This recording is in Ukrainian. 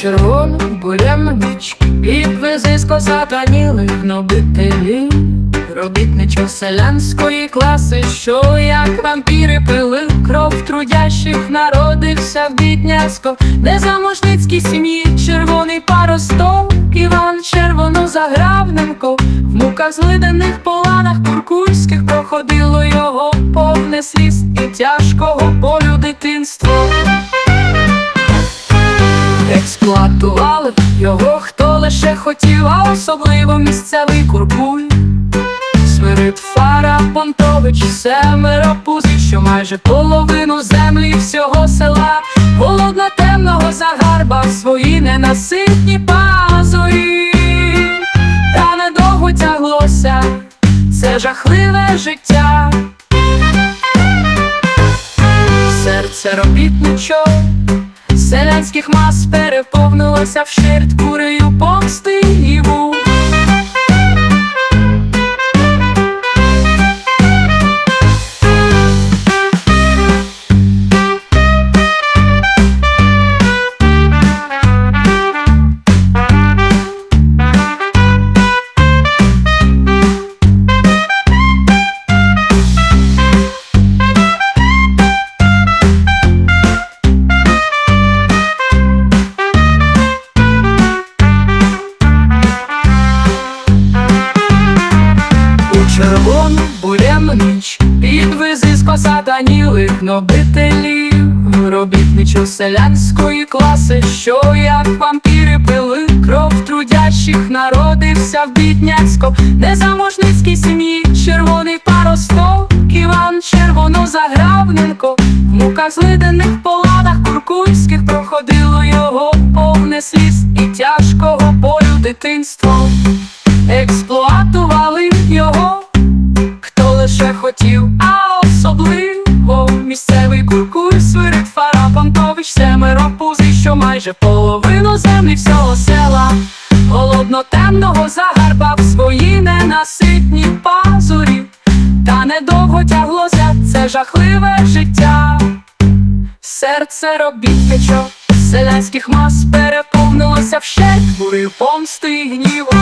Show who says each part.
Speaker 1: Червоно бурями бічки, підвези з козатанілих нобителів, робітничо селянської класи, що як вампіри пили кров трудящих народився в бідняцько, де заможницькій сім'ї червоний паросток, Іван червоно загравненко, в муках злидених поланах куркульських проходило його повне сліз. І тяжко. Експлуатували його, хто лише хотів, а особливо місцевий куркуль. Свирид Фара Понтович, семеро пузів, що майже половину землі всього села, голодна темного загарба свої ненаситні пазурі, та недовго тяглося це жахливе життя. Серце робітничок Селянських мас в вщерть курею помсти червону буряну ніч. Підвези з посатанілих нобителів Робітничо селянської класи, що як вампіри пили кров трудящих, народився в бідняцько, незаможницькій сім'ї, червоний паросток, Іван Червонозагравненко, в муках злидених поланах куркульських проходило його повне сліз і тяжкого болю дитинство. Хто хотів, а особливо місцевий куркуль, свирид Фара Понтович, семеро пузий, що майже половину землі всього села, голодно темного загарбав свої ненаситні пазурі, та недовго тяглося це жахливе життя. Серце робітничок селянських мас переповнилося вщерть бурою помсти і гніву.